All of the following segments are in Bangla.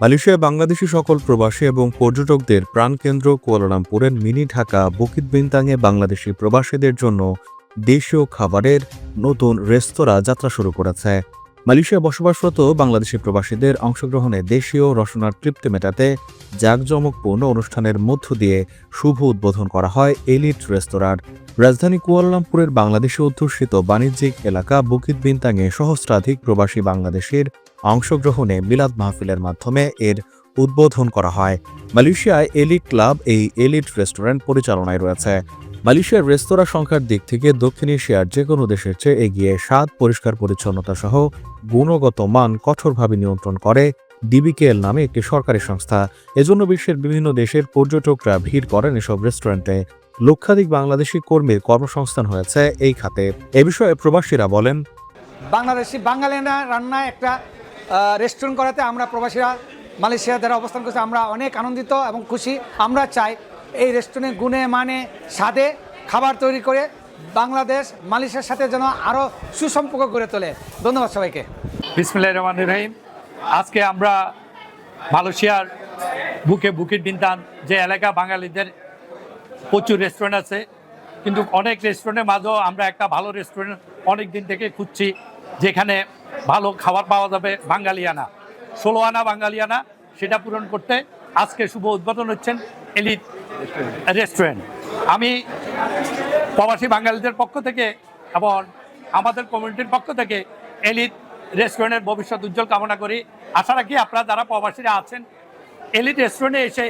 মালয়েশিয়ায় বাংলাদেশি সকল প্রবাসী এবং পর্যটকদের প্রাণকেন্দ্র কুয়ালালামপুরের মিনি ঢাকা, বুকিত বিনতাংয়ে বাংলাদেশি প্রবাসীদের জন্য দেশীয় খাবারের নতুন রেস্তোরাঁ যাত্রা শুরু করেছে। মালয়েশিয়া বসবাসরত বাংলাদেশি প্রবাসীদের অংশগ্রহণে দেশীয় রসনার তৃপ্তি মেটাতে জাঁকজমকপূর্ণ অনুষ্ঠানের মধ্য দিয়ে শুভ উদ্বোধন করা হয় এলিট রেস্তোরাঁর। রাজধানী কুয়ালালামপুরের বাংলাদেশে অধ্যুষিত বাণিজ্যিক এলাকা বুকিত বিনতাংয়ে সহস্রাধিক প্রবাসী বাংলাদেশের অংশগ্রহণে মিলাদ মাহফিলের মাধ্যমে এর উদ্বোধন করা হয়। মালয়েশিয়ায় এলিট ক্লাব, এই এলিট রেস্টুরেন্ট পরিচালনায় রয়েছে। মালয়েশিয়ার রেস্তোরাঁ সংখ্যার দিক থেকে দক্ষিণ এশিয়ার যে কোনো দেশের চেয়ে এগিয়ে স্বাদ, পরিষ্কার, পরিচ্ছন্নতা সহ গুণগত মান কঠোরভাবে নিয়ন্ত্রণ করে ডিবিকেএল নামে একটি সরকারি সংস্থা। এজন্য বিশ্বের বিভিন্ন দেশের পর্যটকরা ভিড় করেন এসব রেস্টুরেন্টে। লক্ষাধিক বাংলাদেশি কর্মীর কর্মসংস্থান হয়েছে এই খাতে। এ বিষয়ে প্রবাসীরা বলেন, বাংলাদেশি বাঙালিরা রান্না একটা রেস্টুরেন্ট করাতে আমরা প্রবাসীরা মালয়েশিয়া যারা অবস্থান করছে। আমরা অনেক আনন্দিত এবং খুশি। আমরা চাই এই রেস্টুরেন্ট গুণে মানে স্বাদে খাবার তৈরি করে বাংলাদেশ, মালয়েশিয়ার সাথে যেন আরও সুসম্পর্ক গড়ে তোলে। ধন্যবাদ সবাইকে। বিসমিল্লাহ রহমান রহিম। আজকে আমরা মালয়েশিয়ার বুকে বুকিট বিনতান, যে এলাকা বাঙালিদের প্রচুর রেস্টুরেন্ট আছে, কিন্তু অনেক রেস্টুরেন্টের মাঝেও আমরা একটা ভালো রেস্টুরেন্ট অনেক দিন থেকে খুঁজছি, যেখানে ভালো খাবার পাওয়া যাবে বাঙালিয়ানা ষোলো আনা বাঙালিয়ানা, সেটা পূরণ করতে আজকে শুভ উদ্বোধন হচ্ছেন এলিট রেস্টুরেন্ট। আমি প্রবাসী বাঙালিদের পক্ষ থেকে এবং আমাদের কমিউনিটির পক্ষ থেকে এলিট রেস্টুরেন্টের ভবিষ্যৎ উজ্জ্বল কামনা করি। আশা রাখি আপনারা যারা প্রবাসীরা আছেন, এলিট রেস্টুরেন্টে এসে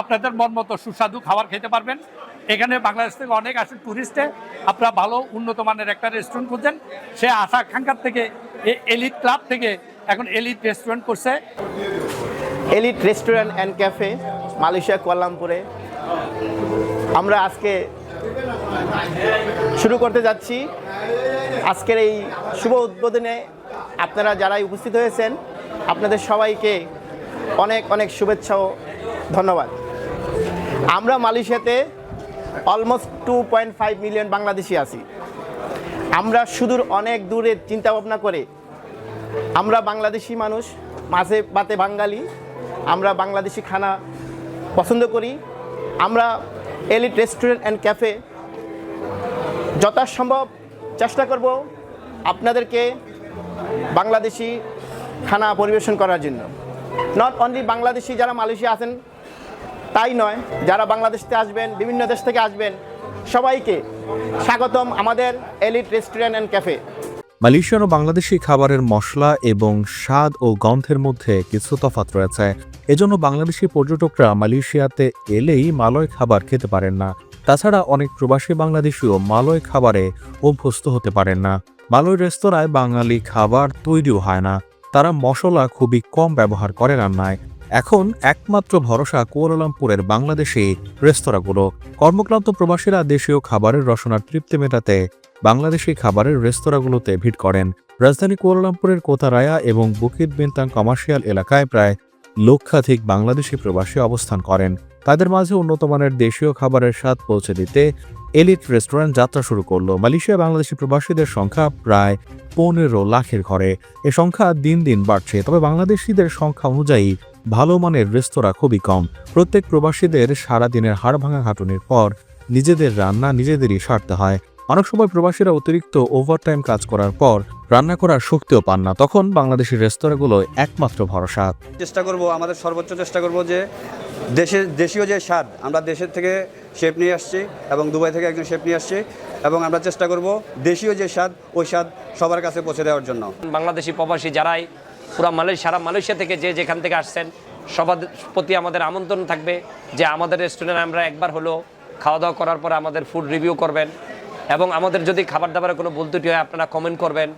আপনাদের মন মতো সুস্বাদু খাবার খেতে পারবেন। এখানে বাংলাদেশ থেকে অনেক আসেন ট্যুরিস্টে আপনারা ভালো উন্নত মানের একটা রেস্টুরেন্ট খুঁজছেন সে আশা আকাঙ্ক্ষার থেকে এলিট ক্লাব থেকে এখন এলিট রেস্টুরেন্ট করছে। Elite restaurant and cafe, Malaysia কুয়ালালামপুরে। আমরা আজকে শুরু করতে যাচ্ছি। আজকের এই শুভ উদ্বোধনে আপনারা যারাই উপস্থিত হয়েছেন, আপনাদের সবাইকে অনেক অনেক শুভেচ্ছা ও ধন্যবাদ। আমরা মালয়েশিয়াতে almost two point five million Bangladeshi আছি। আমরা সুদূর অনেক দূরে চিন্তা ভাবনা করে আমরা বাংলাদেশি মানুষ, মাঝে বাতে বাঙালি, আমরা বাংলাদেশি খানা পছন্দ করি। আমরা এলিট রেস্টুরেন্ট অ্যান্ড ক্যাফে যথাসম্ভব চেষ্টা করব আপনাদেরকে বাংলাদেশি খানা পরিবেশন করার জন্য। নট অনলি বাংলাদেশি যারা মালয়েশিয়া আছেন, তাই নয়, যারা বাংলাদেশতে আসবেন, বিভিন্ন দেশ থেকে আসবেন, সবাইকে স্বাগতম আমাদের Elite restaurant and cafe. Malaysian ও বাংলাদেশি খাবারের মশলা এবং স্বাদ ও গন্ধের মধ্যে কিছু তফাৎ রয়েছে। এজন্য বাংলাদেশি পর্যটকরা মালয়েশিয়াতে এলেই মালয় খাবার খেতে পারেন না। তাছাড়া অনেক প্রবাসী বাংলাদেশিও মালয় খাবারে অভ্যস্ত হতে পারেন না। মালয় রেস্তোরাঁয় বাঙালি খাবার তৈরিও হয় না। তারা মশলা খুবই কম ব্যবহার করে রান্নায়। এখন একমাত্র ভরসা কুয়ালালামপুরের বাংলাদেশি রেস্তোরাঁগুলো। কর্মক্লান্ত প্রবাসীরা দেশীয় খাবারের রসনার তৃপ্তি মেটাতে বাংলাদেশি খাবারের রেস্তোরাঁগুলোতে ভিড় করেন রাজধানী কুয়ালালামপুরের কোতারায়া এবং বুকিত বিনতাং কমার্শিয়াল এলাকায় প্রায় লক্ষাধিক বাংলাদেশি প্রবাসী অবস্থান করেন। তাদের মাঝে উন্নত মানের দেশীয় খাবারের স্বাদ পৌঁছে দিতে এলিট রেস্টুরেন্ট যাত্রা শুরু করল। মালয়েশিয়া বাংলাদেশি প্রবাসীদের সংখ্যা প্রায় পনেরো লাখের ঘরে। এ সংখ্যা দিন দিন বাড়ছে, তবে বাংলাদেশিদের সংখ্যা অনুযায়ী ভালো মানের রেস্তোরাঁ খুবই কম। প্রত্যেক প্রবাসীদের সারাদিনের হাড় ভাঙা খাটুনির পর নিজেদের রান্না নিজেদেরই সারতে হয়। অনেক সময় প্রবাসীরা অতিরিক্ত ওভারটাইম কাজ করার পর রান্না করার শক্তিও পান না। তখন বাংলাদেশের রেস্তোরাঁগুলো একমাত্র ভরসা। চেষ্টা করব আমাদের সর্বোচ্চ চেষ্টা করব যে দেশের দেশীয় যে স্বাদ আমরা দেশের থেকে শেপ নিয়ে আসছি এবং দুবাই থেকে একজন শেপ নিয়ে আসছি এবং আমরা চেষ্টা করব দেশীয় যে স্বাদ ওই স্বাদ সবার কাছে পৌঁছে দেওয়ার জন্য। বাংলাদেশি প্রবাসী যারাই পুরা মালয়েশিয়া সারা মালয়েশিয়া থেকে যে যেখান থেকে আসছেন সবার প্রতি আমাদের আমন্ত্রণ থাকবে যে আমাদের রেস্টুরেন্টে আমরা একবার হলো খাওয়া দাওয়া করার পর আমাদের ফুড রিভিউ করবেন। এবং আমাদের যদি খাবার দাবারে কোনো ভুল ত্রুটি হয়, আপনারা কমেন্ট করবেন।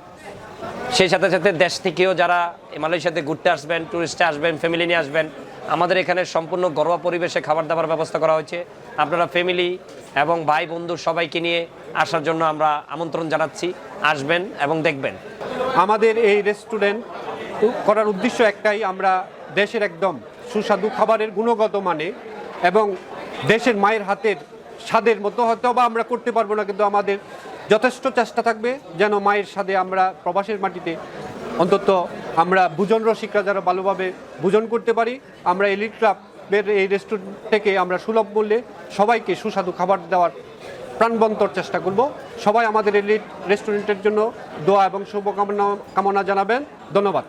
সেই সাথে সাথে দেশ থেকেও যারা মালয়েশিয়াতে ঘুরতে আসবেন ট্যুরিস্টে আসবেন ফ্যামিলি নিয়ে আসবেন, আমাদের এখানে সম্পূর্ণ ঘরোয়া পরিবেশে খাবার দাবার ব্যবস্থা করা হয়েছে। আপনারা ফ্যামিলি এবং ভাই, বন্ধু সবাইকে নিয়ে আসার জন্য আমরা আমন্ত্রণ জানাচ্ছি। আসবেন এবং দেখবেন। আমাদের এই রেস্টুরেন্ট করার উদ্দেশ্য একটাই, আমরা দেশের একদম সুস্বাদু খাবারের গুণগত মানে এবং দেশের মায়ের হাতের স্বাদের মতো হয়তো বা আমরা করতে পারব না, কিন্তু আমাদের যথেষ্ট চেষ্টা থাকবে যেন মায়ের স্বাদে আমরা প্রবাসের মাটিতে অন্তত আমরা ভোজন রসিকরা যারা ভালোভাবে ভোজন করতে পারি। আমরা এলিট ক্লাবের এই রেস্টুরেন্ট থেকে আমরা সুলভ মূল্যে সবাইকে সুস্বাদু খাবার দেওয়ার প্রাণবন্তর চেষ্টা করব। সবাই আমাদের এলিট রেস্টুরেন্টের জন্য দোয়া এবং শুভকামনা কামনা জানাবেন। ধন্যবাদ।